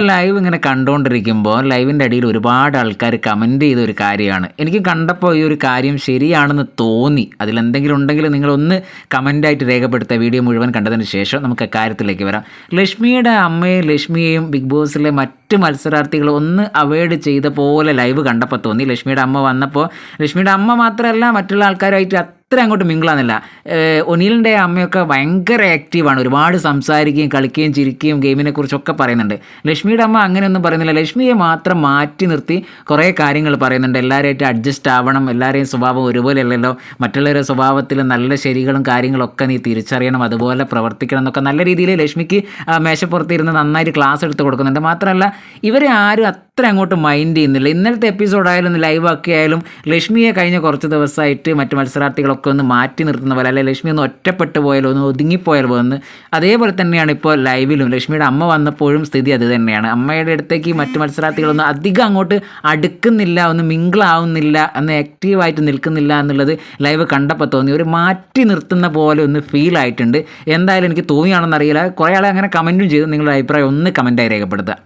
ഇപ്പോൾ ലൈവ് ഇങ്ങനെ കണ്ടുകൊണ്ടിരിക്കുമ്പോൾ ലൈവിന്റെ അടിയിൽ ഒരുപാട് ആൾക്കാർ കമന്റ് ചെയ്ത ഒരു കാര്യമാണ്. എനിക്ക് കണ്ടപ്പോൾ ഈ ഒരു കാര്യം ശരിയാണെന്ന് തോന്നി. അതിലെന്തെങ്കിലും ഉണ്ടെങ്കിൽ നിങ്ങളൊന്ന് കമന്റായിട്ട് രേഖപ്പെടുത്തുക. വീഡിയോ മുഴുവൻ കണ്ടതിന് ശേഷം നമുക്ക് കാര്യത്തിലേക്ക് വരാം. ലക്ഷ്മിയുടെ അമ്മയും ലക്ഷ്മിയെയും ബിഗ് ബോസിലെ മറ്റ് മത്സരാർത്ഥികൾ ഒന്ന് അവോയ്ഡ് ചെയ്ത പോലെ ലൈവ് കണ്ടപ്പോൾ തോന്നി. ലക്ഷ്മിയുടെ അമ്മ വന്നപ്പോൾ ലക്ഷ്മിയുടെ അമ്മ മാത്രമല്ല മറ്റുള്ള ആൾക്കാരുമായിട്ട് അത്ര അങ്ങോട്ട് മിങ്കിളാന്നില്ല. ഒനീലിന്റെ അമ്മയൊക്കെ ഭയങ്കര ആക്റ്റീവാണ് ഒരുപാട് സംസാരിക്കുകയും കളിക്കുകയും ചിരിക്കുകയും ഗെയിമിനെ കുറിച്ചൊക്കെ പറയുന്നുണ്ട്. ലക്ഷ്മിയുടെ അമ്മ അങ്ങനെയൊന്നും പറയുന്നില്ല. ലക്ഷ്മിയെ മാത്രം മാറ്റി നിർത്തി കുറേ കാര്യങ്ങൾ പറയുന്നുണ്ട്. എല്ലാവരുമായിട്ട് അഡ്ജസ്റ്റ് ആവണം. എല്ലാവരെയും സ്വഭാവം ഒരുപോലെയല്ലല്ലോ. മറ്റുള്ളവരുടെ സ്വഭാവത്തിൽ നല്ല ശരികളും കാര്യങ്ങളൊക്കെ നീ തിരിച്ചറിയണം. അതുപോലെ പ്രവർത്തിക്കണം എന്നൊക്കെ നല്ല രീതിയിൽ ലക്ഷ്മിക്ക് മേശപ്പുറത്തിരുന്ന് നന്നായിട്ട് ക്ലാസ് എടുത്ത് കൊടുക്കുന്നുണ്ട്. മാത്രമല്ല ഇവരെ ആരും അത്ര അങ്ങോട്ട് മൈൻഡ് ചെയ്യുന്നില്ല. ഇന്നലത്തെ എപ്പിസോഡായാലും ലൈവ് ആക്കിയായാലും ലക്ഷ്മിയെ കഴിഞ്ഞ കുറച്ച് ദിവസമായിട്ട് മറ്റ് മത്സരാർത്ഥികളൊക്കെ ഒന്ന് മാറ്റി നിർത്തുന്ന പോലെ അല്ലെ ലക്ഷ്മി ഒന്ന് ഒറ്റപ്പെട്ടു പോയാലോ ഒന്ന് ഒതുങ്ങിപ്പോയാലോ എന്ന്. അതേപോലെ തന്നെയാണ് ഇപ്പോൾ ലൈവിലും ലക്ഷ്മിയുടെ അമ്മ വന്നപ്പോഴും സ്ഥിതി അത് തന്നെയാണ്. അമ്മയുടെ അടുത്തേക്ക് മറ്റ് മത്സരാർത്ഥികളൊന്നും അധികം അങ്ങോട്ട് അടുക്കുന്നില്ല ഒന്ന് മിങ്കിളാവുന്നില്ല ഒന്ന് ആക്റ്റീവായിട്ട് നിൽക്കുന്നില്ല എന്നുള്ളത് ലൈവ് കണ്ടപ്പോൾ തോന്നി. ഒരു മാറ്റി നിർത്തുന്ന പോലെ ഒന്ന് ഫീൽ ആയിട്ടുണ്ട്. എന്തായാലും എനിക്ക് തോന്നിയാണെന്ന് അറിയില്ല കുറേ ആളെ അങ്ങനെ കമന്റും ചെയ്തു. നിങ്ങളുടെ അഭിപ്രായം ഒന്ന് കമന്റായി രേഖപ്പെടുത്തുക.